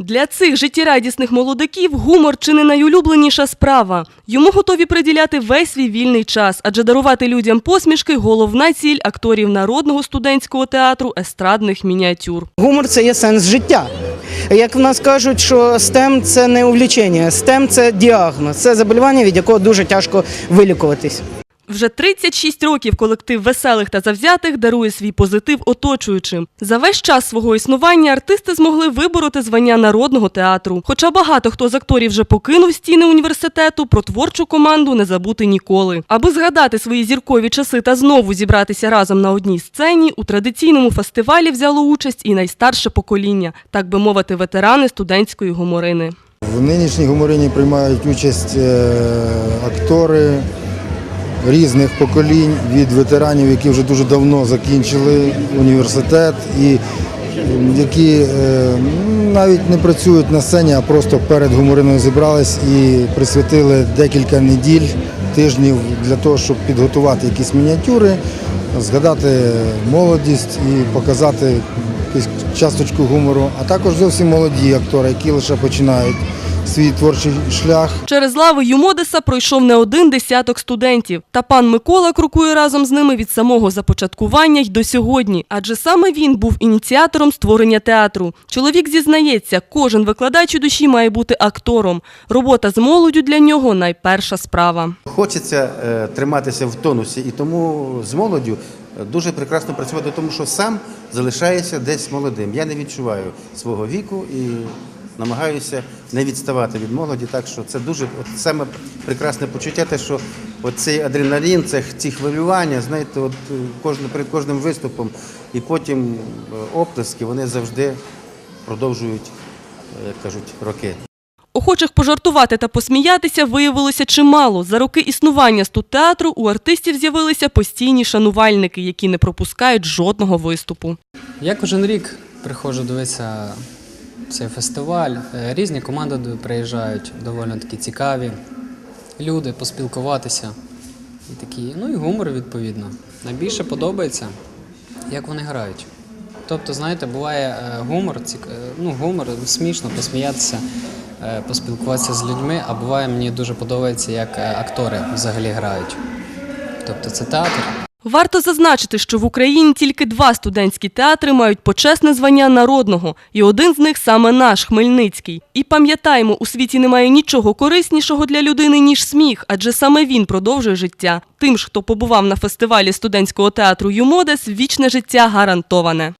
Для цих життєрадісних молодиків гумор чи не найулюбленіша справа. Йому готові приділяти весь свій вільний час, адже дарувати людям посмішки головна ціль акторів народного студентського театру естрадних мініатюр. Гумор це є сенс життя. Як в нас кажуть, що STEM – це не увлічення, STEM – це діагноз, це заболівання, від якого дуже тяжко вилікуватись. Вже 36 років колектив веселих та завзятих дарує свій позитив оточуючим. За весь час свого існування артисти змогли вибороти звання народного театру. Хоча багато хто з акторів вже покинув стіни університету, про творчу команду не забути ніколи. Аби згадати свої зіркові часи та знову зібратися разом на одній сцені, у традиційному фестивалі взяло участь і найстарше покоління, так би мовити, ветерани студентської гуморини. В нинішній гуморині приймають участь е, актори різних поколінь від ветеранів, які вже дуже давно закінчили університет і які е, навіть не працюють на сцені, а просто перед гумориною зібрались і присвятили декілька неділь, тижнів для того, щоб підготувати якісь мініатюри, згадати молодість і показати часточку гумору, а також зовсім молоді актори, які лише починають свій творчий шлях. Через лави Юмодеса пройшов не один десяток студентів. Та пан Микола крокує разом з ними від самого започаткування й до сьогодні. Адже саме він був ініціатором створення театру. Чоловік зізнається, кожен викладач у душі має бути актором. Робота з молоддю для нього найперша справа. Хочеться е, триматися в тонусі, і тому з молоддю е, дуже прекрасно працювати, тому що сам залишаєшся десь молодим. Я не відчуваю свого віку і намагаюся не відставати від молоді. Так що це дуже от саме прекрасне почуття, те, що цей адреналін, це, ці хвилювання, знаєте, от е, кожне, перед кожним виступом, і потім е, оплески, вони завжди продовжують, е, як кажуть, роки. Охочих пожартувати та посміятися виявилося чимало. За роки існування студтеатру у артистів з'явилися постійні шанувальники, які не пропускають жодного виступу. Я кожен рік приходжу дивитися цей фестиваль. Е, Різні команди приїжджають, доволі такі цікаві. Люди поспілкуватися. І такі, ну і гумор відповідно. Найбільше подобається, як вони грають. Тобто, знаєте, буває е, гумор, цік- е, ну, гумор, смішно посміятися, поспілкуватися з людьми, а буває мені дуже подобається, як актори взагалі грають. Тобто це театр. Варто зазначити, що в Україні тільки два студентські театри мають почесне звання народного, і один з них саме наш Хмельницький. І пам'ятаємо, у світі немає нічого кориснішого для людини ніж сміх, адже саме він продовжує життя. Тим ж, хто побував на фестивалі студентського театру Юмодес, вічне життя гарантоване.